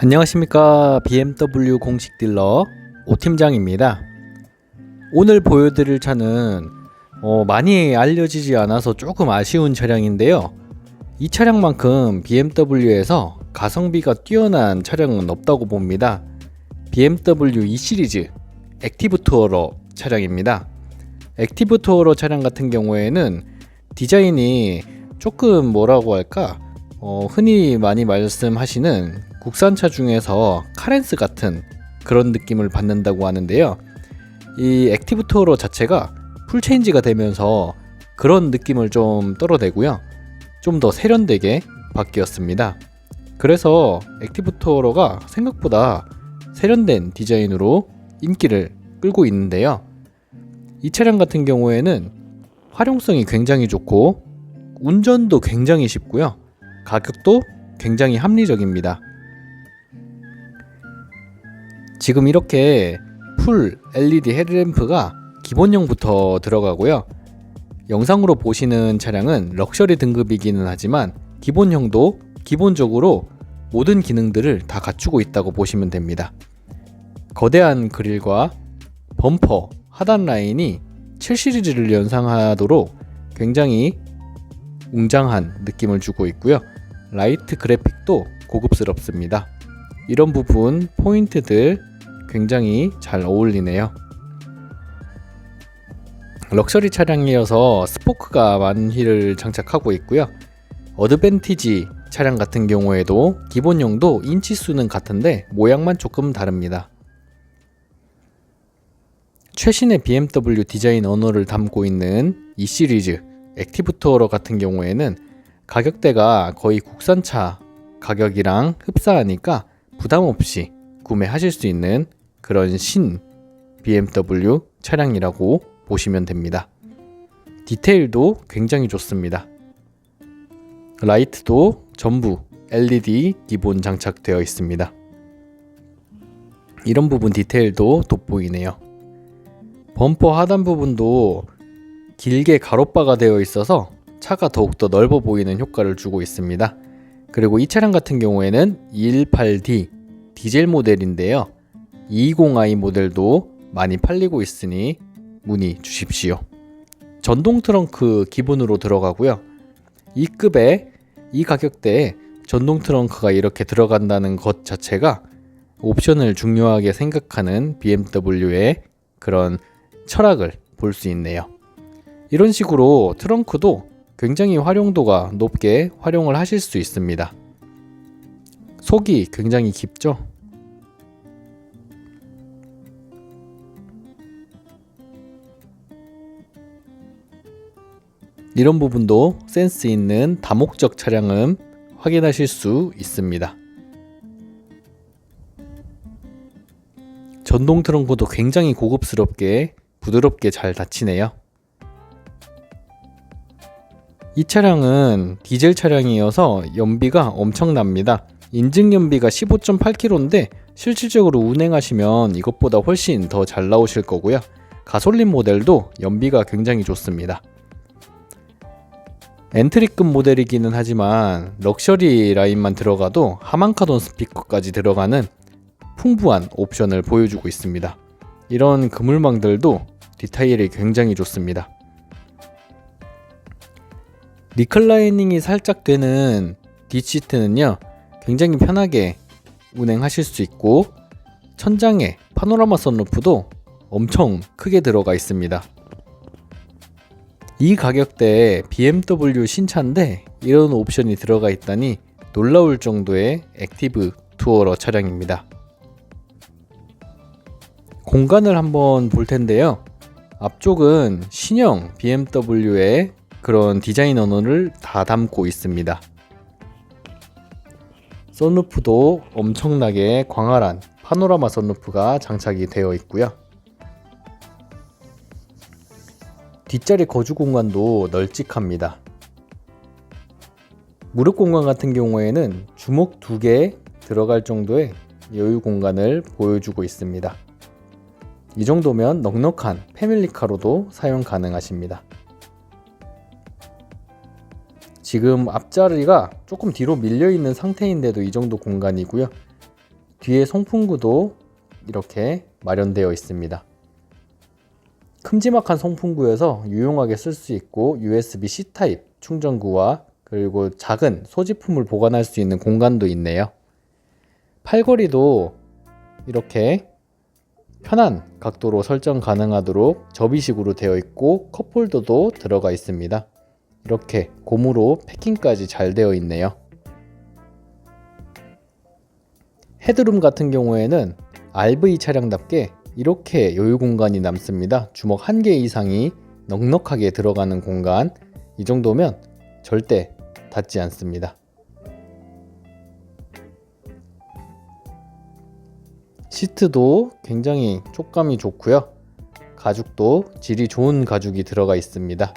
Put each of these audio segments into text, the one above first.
안녕하십니까 BMW 공식 딜러 오팀장입니다. 오늘 보여드릴 차는 어, 많이 알려지지 않아서 조금 아쉬운 차량인데요. 이 차량만큼 BMW에서 가성비가 뛰어난 차량은 없다고 봅니다. BMW E 시리즈 액티브 투어러 차량입니다. 액티브 투어러 차량 같은 경우에는 디자인이 조금 뭐라고 할까? 어, 흔히 많이 말씀하시는 국산차 중에서 카렌스 같은 그런 느낌을 받는다고 하는데요. 이 액티브 투어러 자체가 풀체인지가 되면서 그런 느낌을 좀 떨어내고요. 좀 더 세련되게 바뀌었습니다. 그래서 액티브 투어러가 생각보다 세련된 디자인으로 인기를 끌고 있는데요. 이 차량 같은 경우에는 활용성이 굉장히 좋고 운전도 굉장히 쉽고요. 가격도 굉장히 합리적입니다. 지금 이렇게 풀 LED 헤드램프가 기본형부터 들어가고요. 영상으로 보시는 차량은 럭셔리 등급이기는 하지만 기본형도 기본적으로 모든 기능들을 다 갖추고 있다고 보시면 됩니다. 거대한 그릴과 범퍼, 하단 라인이 7 시리즈를 연상하도록 굉장히 웅장한 느낌을 주고 있고요. 라이트 그래픽도 고급스럽습니다. 이런 부분 포인트들 굉장히 잘 어울리네요. 럭셔리 차량이어서 스포크가 많은 휠을 장착하고 있고요. 어드밴티지 차량 같은 경우에도 기본형도 인치 수는 같은데 모양만 조금 다릅니다. 최신의 BMW 디자인 언어를 담고 있는 이 시리즈 액티브 투어러 같은 경우에는 가격대가 거의 국산차 가격이랑 흡사하니까 부담 없이 구매하실 수 있는 그런 신 BMW 차량이라고 보시면 됩니다. 디테일도 굉장히 좋습니다. 라이트도 전부 LED 기본 장착되어 있습니다. 이런 부분 디테일도 돋보이네요. 범퍼 하단 부분도 길게 가로바가 되어 있어서 차가 더욱더 넓어 보이는 효과를 주고 있습니다. 그리고 이 차량 같은 경우에는 218D 디젤 모델인데요. 220i 모델도 많이 팔리고 있으니 문의 주십시오. 전동 트렁크 기본으로 들어가고요. 이 급에 이 가격대에 전동 트렁크가 이렇게 들어간다는 것 자체가 옵션을 중요하게 생각하는 BMW의 그런 철학을 볼 수 있네요. 이런 식으로 트렁크도 굉장히 활용도가 높게 활용을 하실 수 있습니다. 속이 굉장히 깊죠? 이런 부분도 센스 있는 다목적 차량은 확인하실 수 있습니다. 전동 트렁크도 굉장히 고급스럽게 부드럽게 잘 닫히네요. 이 차량은 디젤 차량이어서 연비가 엄청납니다. 인증 연비가 15.8km인데 실질적으로 운행하시면 이것보다 훨씬 더 잘 나오실 거고요. 가솔린 모델도 연비가 굉장히 좋습니다. 엔트리급 모델이기는 하지만 럭셔리 라인만 들어가도 하만카돈 스피커까지 들어가는 풍부한 옵션을 보여주고 있습니다. 이런 그물망들도 디테일이 굉장히 좋습니다. 리클라이닝이 살짝 되는 뒷시트는요 굉장히 편하게 운행하실 수 있고 천장에 파노라마 선루프도 엄청 크게 들어가 있습니다. 이 가격대에 BMW 신차인데 이런 옵션이 들어가 있다니 놀라울 정도의 액티브 투어러 차량입니다. 공간을 한번 볼 텐데요. 앞쪽은 신형 BMW의 그런 디자인 언어를 다 담고 있습니다. 선루프도 엄청나게 광활한 파노라마 선루프가 장착이 되어 있고요. 뒷자리 거주 공간도 널찍합니다. 무릎 공간 같은 경우에는 주먹 두 개 들어갈 정도의 여유 공간을 보여주고 있습니다. 이 정도면 넉넉한 패밀리카로도 사용 가능하십니다. 지금 앞자리가 조금 뒤로 밀려 있는 상태인데도 이 정도 공간이고요. 뒤에 송풍구도 이렇게 마련되어 있습니다. 큼지막한 송풍구여서 유용하게 쓸 수 있고 USB-C 타입 충전구와 그리고 작은 소지품을 보관할 수 있는 공간도 있네요. 팔걸이도 이렇게 편한 각도로 설정 가능하도록 접이식으로 되어 있고 컵홀더도 들어가 있습니다. 이렇게 고무로 패킹까지 잘 되어 있네요. 헤드룸 같은 경우에는 RV 차량답게 이렇게 여유 공간이 남습니다. 주먹 한 개 이상이 넉넉하게 들어가는 공간. 이 정도면 절대 닿지 않습니다. 시트도 굉장히 촉감이 좋고요. 가죽도 질이 좋은 가죽이 들어가 있습니다.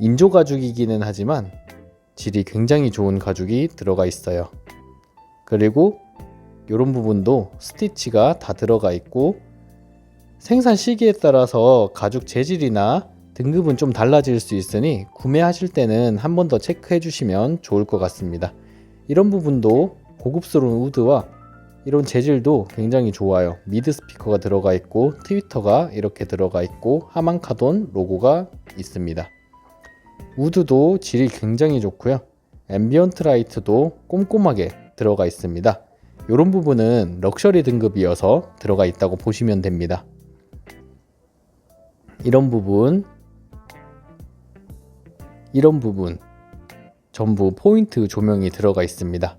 인조 가죽이기는 하지만 질이 굉장히 좋은 가죽이 들어가 있어요. 그리고 이런 부분도 스티치가 다 들어가 있고 생산 시기에 따라서 가죽 재질이나 등급은 좀 달라질 수 있으니 구매하실 때는 한 번 더 체크해 주시면 좋을 것 같습니다. 이런 부분도 고급스러운 우드와 이런 재질도 굉장히 좋아요. 미드 스피커가 들어가 있고 트위터가 이렇게 들어가 있고 하만카돈 로고가 있습니다. 우드도 질이 굉장히 좋고요. 앰비언트 라이트도 꼼꼼하게 들어가 있습니다. 이런 부분은 럭셔리 등급이어서 들어가 있다고 보시면 됩니다. 이런 부분, 이런 부분 전부 포인트 조명이 들어가 있습니다.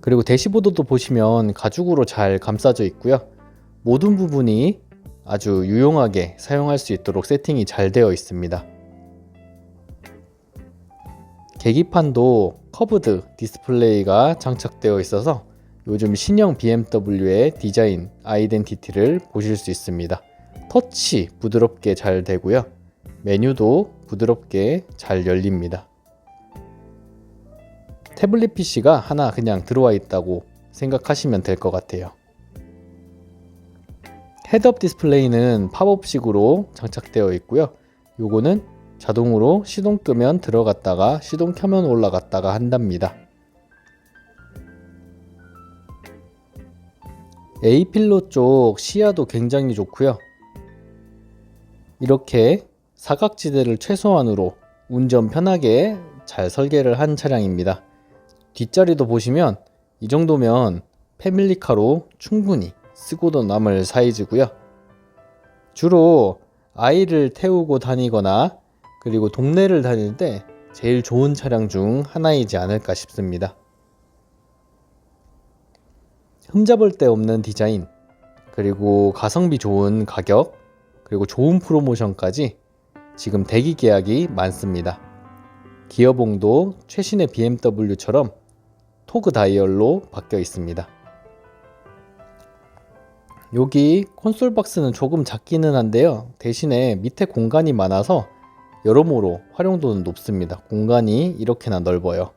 그리고 대시보드도 보시면 가죽으로 잘 감싸져 있고요. 모든 부분이 아주 유용하게 사용할 수 있도록 세팅이 잘 되어 있습니다. 계기판도 커브드 디스플레이가 장착되어 있어서 요즘 신형 BMW의 디자인 아이덴티티를 보실 수 있습니다. 터치 부드럽게 잘 되고요. 메뉴도 부드럽게 잘 열립니다. 태블릿 PC가 하나 그냥 들어와 있다고 생각하시면 될 것 같아요. 헤드업 디스플레이는 팝업식으로 장착되어 있고요. 요거는 자동으로 시동 끄면 들어갔다가 시동 켜면 올라갔다가 한답니다. A필로 쪽 시야도 굉장히 좋고요. 이렇게 사각지대를 최소한으로 운전 편하게 잘 설계를 한 차량입니다. 뒷자리도 보시면 이 정도면 패밀리카로 충분히 쓰고도 남을 사이즈고요. 주로 아이를 태우고 다니거나 그리고 동네를 다닐 때 제일 좋은 차량 중 하나이지 않을까 싶습니다. 흠잡을 데 없는 디자인, 그리고 가성비 좋은 가격, 그리고 좋은 프로모션까지 지금 대기 계약이 많습니다. 기어봉도 최신의 BMW처럼 토그 다이얼로 바뀌어 있습니다. 여기 콘솔 박스는 조금 작기는 한데요. 대신에 밑에 공간이 많아서 여러모로 활용도는 높습니다. 공간이 이렇게나 넓어요.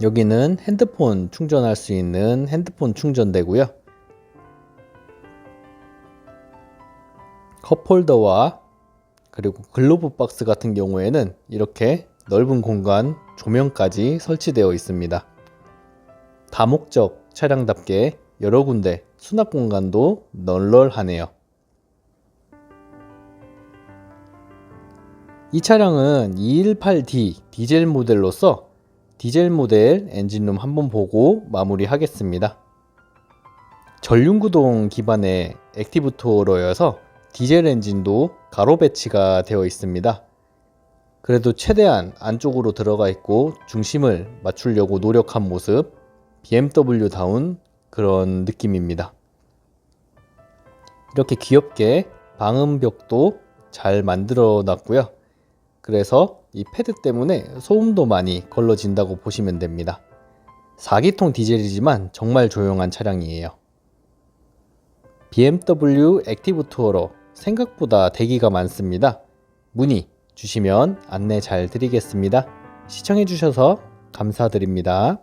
여기는 핸드폰 충전할 수 있는 핸드폰 충전대고요. 컵홀더와 그리고 글로브 박스 같은 경우에는 이렇게 넓은 공간 조명까지 설치되어 있습니다. 다목적 차량답게 여러 군데 수납 공간도 널널하네요. 이 차량은 218D 디젤 모델로서 디젤 모델 엔진룸 한번 보고 마무리하겠습니다. 전륜구동 기반의 액티브 투어러여서 디젤 엔진도 가로 배치가 되어 있습니다. 그래도 최대한 안쪽으로 들어가 있고 중심을 맞추려고 노력한 모습 BMW다운 그런 느낌입니다. 이렇게 귀엽게 방음벽도 잘 만들어 놨고요. 그래서 이 패드 때문에 소음도 많이 걸러진다고 보시면 됩니다. 4기통 디젤이지만 정말 조용한 차량이에요. BMW 액티브 투어러 생각보다 대기가 많습니다. 문의 주시면 안내 잘 드리겠습니다. 시청해주셔서 감사드립니다.